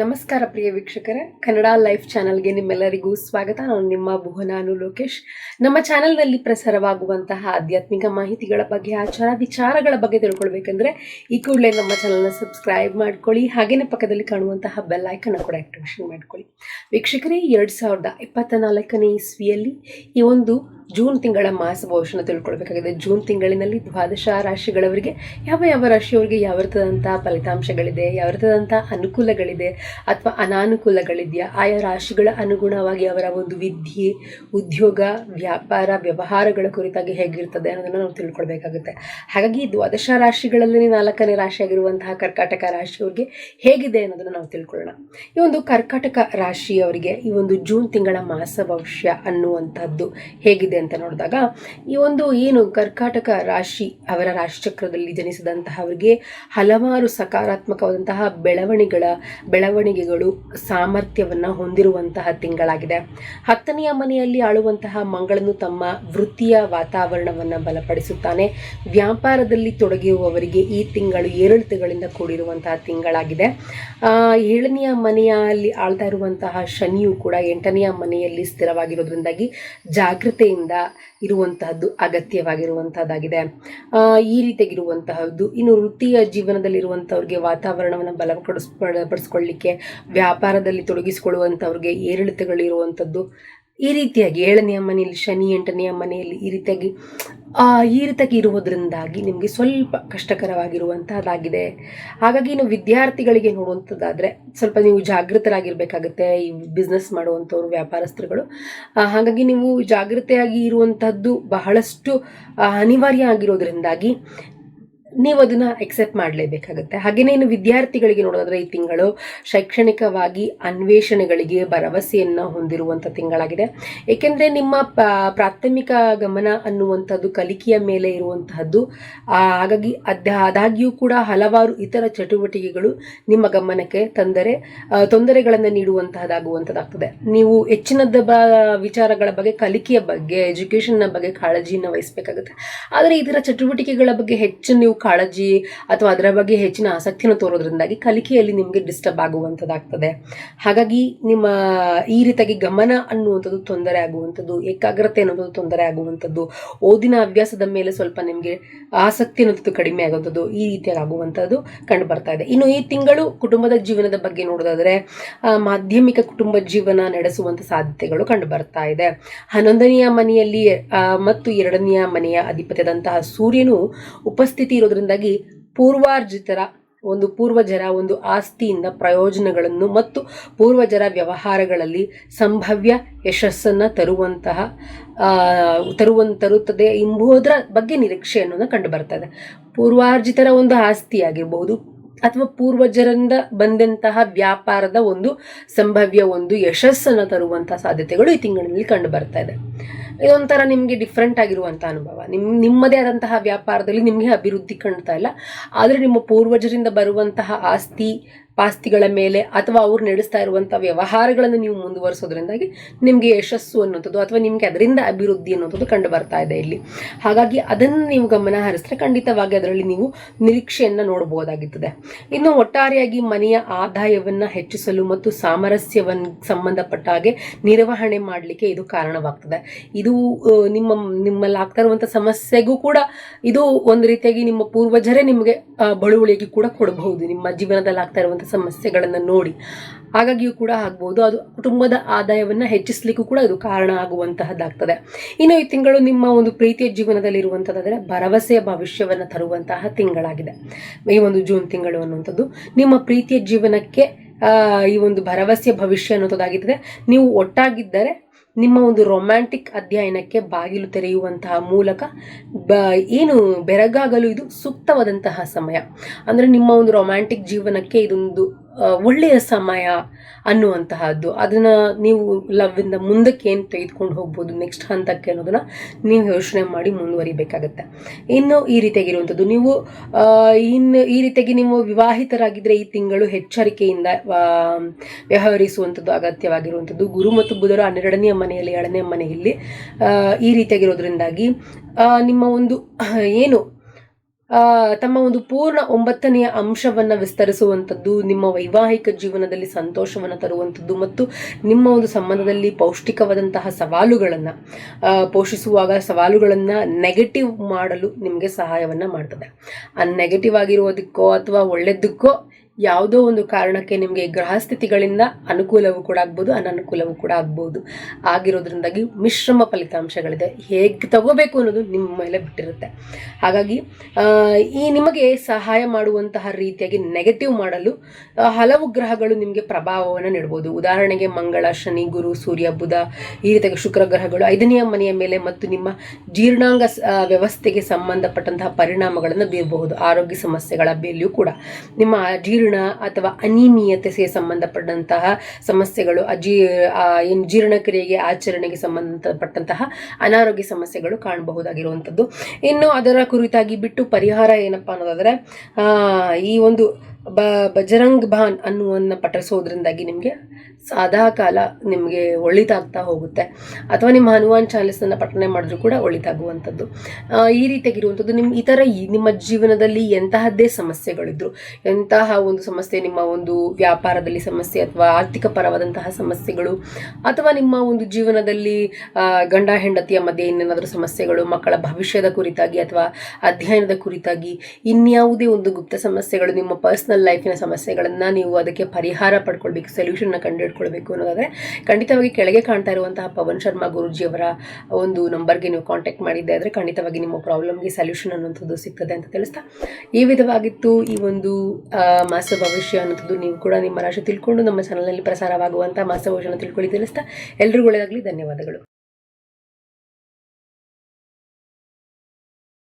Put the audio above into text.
ನಮಸ್ಕಾರ ಪ್ರಿಯ ವೀಕ್ಷಕರೇ. ಕನ್ನಡ ಲೈಫ್ ಚಾನಲ್ಗೆ ನಿಮ್ಮೆಲ್ಲರಿಗೂ ಸ್ವಾಗತ. ನಾನು ನಿಮ್ಮ ಭುವನಾನು ಲೋಕೇಶ್. ನಮ್ಮ ಚಾನಲ್ನಲ್ಲಿ ಪ್ರಸಾರವಾಗುವಂತಹ ಆಧ್ಯಾತ್ಮಿಕ ಮಾಹಿತಿಗಳ ಬಗ್ಗೆ, ಆಚಾರ ವಿಚಾರಗಳ ಬಗ್ಗೆ ತಿಳ್ಕೊಳ್ಬೇಕಂದ್ರೆ ಈ ಕೂಡಲೇ ನಮ್ಮ ಚಾನಲ್ನ ಸಬ್ಸ್ಕ್ರೈಬ್ ಮಾಡ್ಕೊಳ್ಳಿ. ಹಾಗೆಯೇ ಪಕ್ಕದಲ್ಲಿ ಕಾಣುವಂತಹ ಬೆಲ್ ಐಕನ್ ಕೂಡ ಆಕ್ಟಿವೇಶನ್ ಮಾಡ್ಕೊಳ್ಳಿ. ವೀಕ್ಷಕರೇ, ಎರಡು ಸಾವಿರದ ಇಪ್ಪತ್ತ ನಾಲ್ಕನೇ ಇಸ್ವಿಯಲ್ಲಿ ಈ ಒಂದು ಜೂನ್ ತಿಂಗಳ ಮಾಸ ಭವಿಷ್ಯನ ತಿಳ್ಕೊಳ್ಬೇಕಾಗಿದೆ. ಜೂನ್ ತಿಂಗಳಿನಲ್ಲಿ ದ್ವಾದಶ ರಾಶಿಗಳವರಿಗೆ ಯಾವ ಯಾವ ರಾಶಿಯವರಿಗೆ ಯಾವ ರೀತಿಯಾದಂಥ ಫಲಿತಾಂಶಗಳಿದೆ, ಯಾವ ರೀತಿಯಾದಂಥ ಅನುಕೂಲಗಳಿದೆ ಅಥವಾ ಅನಾನುಕೂಲಗಳಿದೆಯಾ ಆಯಾ ರಾಶಿಗಳ ಅನುಗುಣವಾಗಿ ಅವರ ಒಂದು ವಿದ್ಯೆ, ಉದ್ಯೋಗ, ವ್ಯಾಪಾರ, ವ್ಯವಹಾರಗಳ ಕುರಿತಾಗಿ ಹೇಗಿರ್ತದೆ ಅನ್ನೋದನ್ನು ನಾವು ತಿಳ್ಕೊಳ್ಬೇಕಾಗುತ್ತೆ. ಹಾಗಾಗಿ ದ್ವಾದಶ ರಾಶಿಗಳಲ್ಲಿ ನಾಲ್ಕನೇ ರಾಶಿಯಾಗಿರುವಂತಹ ಕರ್ಕಾಟಕ ರಾಶಿಯವರಿಗೆ ಹೇಗಿದೆ ಅನ್ನೋದನ್ನು ನಾವು ತಿಳ್ಕೊಳ್ಳೋಣ. ಈ ಒಂದು ಕರ್ಕಾಟಕ ರಾಶಿಯವರಿಗೆ ಈ ಒಂದು ಜೂನ್ ತಿಂಗಳ ಮಾಸ ಭವಿಷ್ಯ ಅನ್ನುವಂಥದ್ದು ಹೇಗಿದೆ? ಅಂತ ನೋಡಿದಾಗ, ಈ ಒಂದು ಏನು ಕರ್ಕಾಟಕ ರಾಶಿ ಅವರ ರಾಶಿಚಕ್ರದಲ್ಲಿ ಜನಿಸಿದಂತಹವರಿಗೆ ಹಲವಾರು ಸಕಾರಾತ್ಮಕವಾದಂತಹ ಬೆಳವಣಿಗಳ, ಬೆಳವಣಿಗೆಗಳು ಸಾಮರ್ಥ್ಯವನ್ನು ಹೊಂದಿರುವಂತಹ ತಿಂಗಳಾಗಿದೆ. ಹತ್ತನೆಯ ಮನೆಯಲ್ಲಿ ಆಳುವಂತಹ ಮಂಗಳನು ತಮ್ಮ ವೃತ್ತಿಯ ವಾತಾವರಣವನ್ನು ಬಲಪಡಿಸುತ್ತಾನೆ. ವ್ಯಾಪಾರದಲ್ಲಿ ತೊಡಗಿರುವವರಿಗೆ ಈ ತಿಂಗಳು ಏರಿಳಿತಗಳಿಂದ ಕೂಡಿರುವಂತಹ ತಿಂಗಳಾಗಿದೆ. ಏಳನೆಯ ಮನೆಯಲ್ಲಿ ಆಳ್ತಾ ಇರುವಂತಹ ಶನಿಯು ಕೂಡ ಎಂಟನೆಯ ಮನೆಯಲ್ಲಿ ಸ್ಥಿರವಾಗಿರೋದ್ರಿಂದಾಗಿ ಜಾಗೃತೆಯಿಂದ ಇರುವಂತಹದ್ದು ಅಗತ್ಯವಾಗಿರುವಂತಹದ್ದಾಗಿದೆ. ಈ ರೀತಿಯಾಗಿರುವಂತಹದ್ದು ಇನ್ನು ವೃತ್ತಿಯ ಜೀವನದಲ್ಲಿರುವಂಥವ್ರಿಗೆ ವಾತಾವರಣವನ್ನು ಬಲಪಡಿಸ್ ಪಡಿಸ್ಕೊಳ್ಳಿಕ್ಕೆ ವ್ಯಾಪಾರದಲ್ಲಿ ತೊಡಗಿಸಿಕೊಳ್ಳುವಂಥವ್ರಿಗೆ ಏರಿಳಿತಗಳಿರುವಂಥದ್ದು ಈ ರೀತಿಯಾಗಿ ಏಳನೆಯ ಮನೆಯಲ್ಲಿ ಶನಿ ಎಂಟನೆಯ ಮನೆಯಲ್ಲಿ ಈ ರೀತಿಯಾಗಿ ಈ ರೀತಿಯಾಗಿ ಇರುವುದರಿಂದಾಗಿ ನಿಮಗೆ ಸ್ವಲ್ಪ ಕಷ್ಟಕರವಾಗಿರುವಂತಹದ್ದಾಗಿದೆ. ಹಾಗಾಗಿ ಇನ್ನು ವಿದ್ಯಾರ್ಥಿಗಳಿಗೆ ನೋಡುವಂಥದ್ದಾದರೆ ಸ್ವಲ್ಪ ನೀವು ಜಾಗೃತರಾಗಿರಬೇಕಾಗುತ್ತೆ ಈ ಬಿಸ್ನೆಸ್ ಮಾಡುವಂಥವ್ರು ವ್ಯಾಪಾರಸ್ಥರುಗಳು. ಹಾಗಾಗಿ ನೀವು ಜಾಗೃತೆಯಾಗಿ ಇರುವಂಥದ್ದು ಬಹಳಷ್ಟು ಅನಿವಾರ್ಯ ಆಗಿರೋದ್ರಿಂದಾಗಿ ನೀವು ಅದನ್ನು ಎಕ್ಸೆಪ್ಟ್ ಮಾಡಲೇಬೇಕಾಗುತ್ತೆ. ಹಾಗೆಯೇ ಇನ್ನು ವಿದ್ಯಾರ್ಥಿಗಳಿಗೆ ನೋಡೋದಾದ್ರೆ ಈ ತಿಂಗಳು ಶೈಕ್ಷಣಿಕವಾಗಿ ಅನ್ವೇಷಣೆಗಳಿಗೆ ಭರವಸೆಯನ್ನು ಹೊಂದಿರುವಂಥ ತಿಂಗಳಾಗಿದೆ. ಏಕೆಂದರೆ ನಿಮ್ಮ ಪ್ರಾಥಮಿಕ ಗಮನ ಅನ್ನುವಂಥದ್ದು ಕಲಿಕೆಯ ಮೇಲೆ ಇರುವಂತಹದ್ದು ಹಾಗಾಗಿ ಅದ ಕೂಡ ಹಲವಾರು ಇತರ ಚಟುವಟಿಕೆಗಳು ನಿಮ್ಮ ಗಮನಕ್ಕೆ ತಂದರೆ ತೊಂದರೆಗಳನ್ನು ನೀಡುವಂತಹದ್ದಾಗುವಂಥದ್ದಾಗ್ತದೆ ನೀವು ಹೆಚ್ಚಿನದ ವಿಚಾರಗಳ ಬಗ್ಗೆ, ಕಲಿಕೆಯ ಬಗ್ಗೆ ಎಜುಕೇಷನ್ನ ಬಗ್ಗೆ ಕಾಳಜಿಯನ್ನು ವಹಿಸಬೇಕಾಗುತ್ತೆ. ಆದರೆ ಇದರ ಚಟುವಟಿಕೆಗಳ ಬಗ್ಗೆ ಹೆಚ್ಚು ನೀವು ಕಾಳಜಿ ಅಥವಾ ಅದರ ಬಗ್ಗೆ ಹೆಚ್ಚಿನ ಆಸಕ್ತಿಯನ್ನು ತೋರೋದ್ರಿಂದಾಗಿ ಕಲಿಕೆಯಲ್ಲಿ ನಿಮಗೆ ಡಿಸ್ಟರ್ಬ್ ಆಗುವಂಥದ್ದಾಗ್ತದೆ ಹಾಗಾಗಿ ನಿಮ್ಮ ಈ ರೀತಿಯಾಗಿ ಗಮನ ಅನ್ನುವಂಥದ್ದು ತೊಂದರೆ ಆಗುವಂಥದ್ದು, ಏಕಾಗ್ರತೆ ಅನ್ನೋದು ತೊಂದರೆ ಆಗುವಂಥದ್ದು, ಓದಿನ ಅಭ್ಯಾಸದ ಮೇಲೆ ಸ್ವಲ್ಪ ನಿಮಗೆ ಆಸಕ್ತಿ ಅನ್ನೋದು ಕಡಿಮೆ ಆಗುವಂಥದ್ದು ಈ ರೀತಿಯಾಗಿ ಆಗುವಂಥದ್ದು ಕಂಡು ಬರ್ತಾ ಇದೆ. ಇನ್ನು ಈ ತಿಂಗಳು ಕುಟುಂಬದ ಜೀವನದ ಬಗ್ಗೆ ನೋಡೋದಾದ್ರೆ ಮಾಧ್ಯಮಿಕ ಕುಟುಂಬ ಜೀವನ ನಡೆಸುವಂಥ ಸಾಧ್ಯತೆಗಳು ಕಂಡು ಬರ್ತಾ ಇದೆ. ಹನ್ನೊಂದನೆಯ ಮನೆಯಲ್ಲಿ ಮತ್ತು ಎರಡನೆಯ ಮನೆಯ ಅಧಿಪತ್ಯದಂತಹ ಸೂರ್ಯನು ಉಪಸ್ಥಿತಿ ಇರೋದ್ರಿಂದಾಗಿ ಪೂರ್ವಾರ್ಜಿತರ ಒಂದು ಪೂರ್ವಜರ ಒಂದು ಆಸ್ತಿಯಿಂದ ಪ್ರಯೋಜನಗಳನ್ನು ಮತ್ತು ಪೂರ್ವಜರ ವ್ಯವಹಾರಗಳಲ್ಲಿ ಸಂಭವ್ಯ ಯಶಸ್ಸನ್ನು ತರುವಂತಹ ತರುವನ್ ತರುತ್ತದೆ ಎಂಬುದರ ಬಗ್ಗೆ ನಿರೀಕ್ಷೆ ಅನ್ನೋದು ಕಂಡು ಬರ್ತದೆ ಪೂರ್ವಾರ್ಜಿತರ ಒಂದು ಆಸ್ತಿ ಆಗಿರಬಹುದು ಅಥವಾ ಪೂರ್ವಜರಿಂದ ಬಂದಂತಹ ವ್ಯಾಪಾರದ ಒಂದು ಸಂಭವ್ಯ ಒಂದು ಯಶಸ್ಸನ್ನು ತರುವಂತಹ ಸಾಧ್ಯತೆಗಳು ಈ ತಿಂಗಳಿನಲ್ಲಿ ಕಂಡು ಬರ್ತಾ ಇದೆ ಇದೊಂಥರ ನಿಮಗೆ ಡಿಫ್ರೆಂಟ್ ಆಗಿರುವಂಥ ಅನುಭವ. ನಿಮ್ಮ ನಿಮ್ಮದೇ ಆದಂತಹ ವ್ಯಾಪಾರದಲ್ಲಿ ನಿಮಗೆ ಅಭಿವೃದ್ಧಿ ಕಾಣ್ತಾ ಇಲ್ಲ. ಆದರೆ ನಿಮ್ಮ ಪೂರ್ವಜರಿಂದ ಬರುವಂತಹ ಆಸ್ತಿ ಪಾಸ್ತಿಗಳ ಮೇಲೆ ಅಥವಾ ಅವ್ರು ನಡೆಸ್ತಾ ಇರುವಂಥ ವ್ಯವಹಾರಗಳನ್ನು ನೀವು ಮುಂದುವರಿಸೋದ್ರಿಂದಾಗಿ ನಿಮಗೆ ಯಶಸ್ಸು ಅನ್ನೋಂಥದ್ದು ಅಥವಾ ನಿಮಗೆ ಅದರಿಂದ ಅಭಿವೃದ್ಧಿ ಅನ್ನೋಂಥದ್ದು ಕಂಡು ಬರ್ತಾ ಇದೆ ಇಲ್ಲಿ. ಹಾಗಾಗಿ ಅದನ್ನು ನೀವು ಗಮನ ಹರಿಸಿದ್ರೆ ಖಂಡಿತವಾಗಿ ಅದರಲ್ಲಿ ನೀವು ನಿರೀಕ್ಷೆಯನ್ನು ನೋಡಬಹುದಾಗಿರ್ತದೆ ಇನ್ನು ಒಟ್ಟಾರೆಯಾಗಿ ಮನೆಯ ಆದಾಯವನ್ನು ಹೆಚ್ಚಿಸಲು ಮತ್ತು ಸಾಮರಸ್ಯವನ್ನು ಸಂಬಂಧಪಟ್ಟ ಹಾಗೆ ನಿರ್ವಹಣೆ ಮಾಡಲಿಕ್ಕೆ ಇದು ಕಾರಣವಾಗ್ತದೆ. ಇದು ನಿಮ್ಮ, ನಿಮ್ಮಲ್ಲಿ ಆಗ್ತಾ ಇರುವಂಥ ಸಮಸ್ಯೆಗೂ ಕೂಡ ಇದು ಒಂದು ರೀತಿಯಾಗಿ ನಿಮ್ಮ ಪೂರ್ವಜರೇ ನಿಮಗೆ ಬಳುವಳಿಗೆ ಕೂಡ ಕೊಡಬಹುದು. ನಿಮ್ಮ ಜೀವನದಲ್ಲಿ ಆಗ್ತಾ ಇರುವಂಥ ಸಮಸ್ಯೆಗಳನ್ನು ನೋಡಿ ಹಾಗಾಗಿಯೂ ಕೂಡ ಆಗ್ಬೋದು. ಅದು ಕುಟುಂಬದ ಆದಾಯವನ್ನು ಹೆಚ್ಚಿಸಲಿಕ್ಕೂ ಕೂಡ ಅದು ಕಾರಣ ಆಗುವಂತಹದ್ದಾಗ್ತದೆ. ಇನ್ನು ಈ ತಿಂಗಳು ನಿಮ್ಮ ಒಂದು ಪ್ರೀತಿಯ ಜೀವನದಲ್ಲಿ ಇರುವಂಥದ್ದಾದರೆ ಭರವಸೆಯ ಭವಿಷ್ಯವನ್ನು ತರುವಂತಹ ತಿಂಗಳಾಗಿದೆ. ಈ ಒಂದು ಜೂನ್ ತಿಂಗಳು ಅನ್ನುವಂಥದ್ದು ನಿಮ್ಮ ಪ್ರೀತಿಯ ಜೀವನಕ್ಕೆ ಈ ಒಂದು ಭರವಸೆಯ ಭವಿಷ್ಯ ಅನ್ನೋದಾಗಿರ್ತದೆ ನೀವು ಒಟ್ಟಾಗಿದ್ದರೆ ನಿಮ್ಮ ಒಂದು ರೊಮ್ಯಾಂಟಿಕ್ ಅಧ್ಯಯನಕ್ಕೆ ಬಾಗಿಲು ತೆರೆಯುವಂತಹ ಮೂಲಕ ಬ, ಏನು ಬೆರಗಾಗಲು ಇದು ಸೂಕ್ತವಾದಂತಹ ಸಮಯ. ಅಂದರೆ ನಿಮ್ಮ ಒಂದು ರೊಮ್ಯಾಂಟಿಕ್ ಜೀವನಕ್ಕೆ ಇದೊಂದು ಒಳ್ಳೆಯ ಸಮಯ ಅನ್ನುವಂತಹದ್ದು. ಅದನ್ನು ನೀವು ಲವ್ವಿಂದ ಮುಂದಕ್ಕೆ ಏನು ತೆಗೆದುಕೊಂಡು ಹೋಗ್ಬೋದು ನೆಕ್ಸ್ಟ್ ಹಂತಕ್ಕೆ ಅನ್ನೋದನ್ನು ನೀವು ಯೋಚನೆ ಮಾಡಿ ಮುಂದುವರಿಬೇಕಾಗತ್ತೆ. ಇನ್ನು ಈ ರೀತಿಯಾಗಿರುವಂಥದ್ದು ನೀವು ಇನ್ನು ಈ ರೀತಿಯಾಗಿ ನೀವು ವಿವಾಹಿತರಾಗಿದ್ದರೆ ಈ ತಿಂಗಳು ಎಚ್ಚರಿಕೆಯಿಂದ ವ್ಯವಹರಿಸುವಂಥದ್ದು ಅಗತ್ಯವಾಗಿರುವಂಥದ್ದು ಗುರು ಮತ್ತು ಬುಧರು ಹನ್ನೆರಡನೆಯ ಮನೆಯಲ್ಲಿ ಏಳನೇ ಮನೆಯಲ್ಲಿ ಈ ರೀತಿಯಾಗಿರೋದ್ರಿಂದಾಗಿ ನಿಮ್ಮ ಒಂದು, ಏನು ತಮ್ಮ ಒಂದು ಪೂರ್ಣ ಒಂಬತ್ತನೆಯ ಅಂಶವನ್ನು ವಿಸ್ತರಿಸುವಂಥದ್ದು, ನಿಮ್ಮ ವೈವಾಹಿಕ ಜೀವನದಲ್ಲಿ ಸಂತೋಷವನ್ನು ತರುವಂಥದ್ದು ಮತ್ತು ನಿಮ್ಮ ಒಂದು ಸಂಬಂಧದಲ್ಲಿ ಪೌಷ್ಟಿಕವಾದಂತಹ ಸವಾಲುಗಳನ್ನು ಪೋಷಿಸುವಾಗ ಸವಾಲುಗಳನ್ನು ನೆಗೆಟಿವ್ ಮಾಡಲು ನಿಮಗೆ ಸಹಾಯವನ್ನು ಮಾಡ್ತದೆ. ಆ ನೆಗೆಟಿವ್ ಆಗಿರೋದಕ್ಕೋ ಅಥವಾ ಒಳ್ಳೆಯದಕ್ಕೋ ಯಾವುದೋ ಒಂದು ಕಾರಣಕ್ಕೆ ನಿಮಗೆ ಗ್ರಹ ಸ್ಥಿತಿಗಳಿಂದ ಅನುಕೂಲವೂ ಕೂಡ ಆಗ್ಬೋದು, ಅನನುಕೂಲವೂ ಕೂಡ ಆಗ್ಬೋದು. ಆಗಿರೋದ್ರಿಂದಾಗಿ ಮಿಶ್ರಮ ಫಲಿತಾಂಶಗಳಿದೆ. ಹೇಗೆ ತಗೋಬೇಕು ಅನ್ನೋದು ನಿಮ್ಮ ಮೇಲೆ ಬಿಟ್ಟಿರುತ್ತೆ. ಹಾಗಾಗಿ ಈ ನಿಮಗೆ ಸಹಾಯ ಮಾಡುವಂತಹ ರೀತಿಯಾಗಿ ನೆಗೆಟಿವ್ ಮಾಡಲು ಹಲವು ಗ್ರಹಗಳು ನಿಮಗೆ ಪ್ರಭಾವವನ್ನು ನೀಡ್ಬೋದು. ಉದಾಹರಣೆಗೆ ಮಂಗಳ, ಶನಿ, ಗುರು, ಸೂರ್ಯ, ಬುಧ, ಈ ರೀತಿಯಾಗಿ ಶುಕ್ರ ಗ್ರಹಗಳು ಐದನೆಯ ಮನೆಯ ಮೇಲೆ ಮತ್ತು ನಿಮ್ಮ ಜೀರ್ಣಾಂಗ ವ್ಯವಸ್ಥೆಗೆ ಸಂಬಂಧಪಟ್ಟಂತಹ ಪರಿಣಾಮಗಳನ್ನು ಬೀರಬಹುದು. ಆರೋಗ್ಯ ಸಮಸ್ಯೆಗಳ ಮೇಲೆಯೂ ಕೂಡ. ನಿಮ್ಮ ಅಥವಾ ಅನಿಮಿಯತೆಗೆ ಸಂಬಂಧಪಟ್ಟಂತಹ ಸಮಸ್ಯೆಗಳು, ಅಜೀ ಏನು ಜೀರ್ಣಕ್ರಿಯೆಗೆ ಆಚರಣೆಗೆ ಸಂಬಂಧಪಟ್ಟಂತಹ ಅನಾರೋಗ್ಯ ಸಮಸ್ಯೆಗಳು ಕಾಣಬಹುದಾಗಿರುವಂಥದ್ದು. ಇನ್ನು ಅದರ ಕುರಿತಾಗಿ ಬಿಟ್ಟು ಪರಿಹಾರ ಏನಪ್ಪ ಅನ್ನೋದಾದರೆ ಈ ಒಂದು ಬ, ಬಜರಂಗ್ ಭಾನ್ ಅನ್ನುವನ್ನ ಪಠಿಸೋದ್ರಿಂದಾಗಿ ನಿಮಗೆ ಸದಾ ಕಾಲ ನಿಮಗೆ ಒಳಿತಾಗ್ತಾ ಹೋಗುತ್ತೆ. ಅಥವಾ ನಿಮ್ಮ ಹನುಮಾನ್ ಚಾಲಿಸನ್ನು ಪಠನೆ ಮಾಡಿದ್ರು ಕೂಡ ಒಳಿತಾಗುವಂಥದ್ದು. ಈ ರೀತಿಯಾಗಿರುವಂಥದ್ದು ನಿಮ್ಮ ಈ ಥರ ನಿಮ್ಮ ಜೀವನದಲ್ಲಿ ಎಂತಹದ್ದೇ ಸಮಸ್ಯೆಗಳಿದ್ರು. ಎಂತಹ ಒಂದು ಸಮಸ್ಯೆ, ನಿಮ್ಮ ಒಂದು ವ್ಯಾಪಾರದಲ್ಲಿ ಸಮಸ್ಯೆ ಅಥವಾ ಆರ್ಥಿಕ ಪರವಾದಂತಹ ಸಮಸ್ಯೆಗಳು, ಅಥವಾ ನಿಮ್ಮ ಒಂದು ಜೀವನದಲ್ಲಿ ಗಂಡ ಹೆಂಡತಿಯ ಮಧ್ಯೆ ಇನ್ನೇನಾದರೂ ಸಮಸ್ಯೆಗಳು, ಮಕ್ಕಳ ಭವಿಷ್ಯದ ಕುರಿತಾಗಿ ಅಥವಾ ಅಧ್ಯಯನದ ಕುರಿತಾಗಿ ಇನ್ಯಾವುದೇ ಒಂದು ಗುಪ್ತ ಸಮಸ್ಯೆಗಳು ನಿಮ್ಮ ಪರ್ಸ್ನಲ್ ಲೈಫಿನ ಸಮಸ್ಯೆಗಳನ್ನು ನೀವು ಅದಕ್ಕೆ ಪರಿಹಾರ ಪಡ್ಕೊಳ್ಬೇಕು, ಸೊಲ್ಯೂಷನ್ನ ಕಂಡುಹಿಡ್ಕೊಳ್ಬೇಕು ಅನ್ನೋದಾದರೆ ಖಂಡಿತವಾಗಿ ಕೆಳಗೆ ಕಾಣ್ತಾ ಇರುವಂತಹ ಪವನ್ ಶರ್ಮಾ ಗುರುಜಿಯವರ ಒಂದು ನಂಬರ್ಗೆ ನೀವು ಕಾಂಟ್ಯಾಕ್ಟ್ ಮಾಡಿದ್ದೆ ಆದರೆ ಖಂಡಿತವಾಗಿ ನಿಮ್ಮ ಪ್ರಾಬ್ಲಮ್ಗೆ ಸೊಲ್ಯೂಷನ್ ಅನ್ನುವಂಥದ್ದು ಸಿಗ್ತದೆ ಅಂತ ತಿಳಿಸ್ತಾ. ಈ ವಿಧವಾಗಿತ್ತು ಈ ಒಂದು ಮಾಸ ಭವಿಷ್ಯ ಅನ್ನೋದು ನೀವು ಕೂಡ ನಿಮ್ಮ ರಾಶಿ ತಿಳ್ಕೊಂಡು ನಮ್ಮ ಚಾನಲಲ್ಲಿ ಪ್ರಸಾರವಾಗುವಂಥ ಮಾಸ ಭವಿಷ್ಯನ ತಿಳ್ಕೊಳ್ಳಿ, ತಿಳಿಸ್ತಾ. ಎಲ್ರಿಗೂ ಒಳ್ಳೆಯದಾಗಲಿ ಧನ್ಯವಾದಗಳು.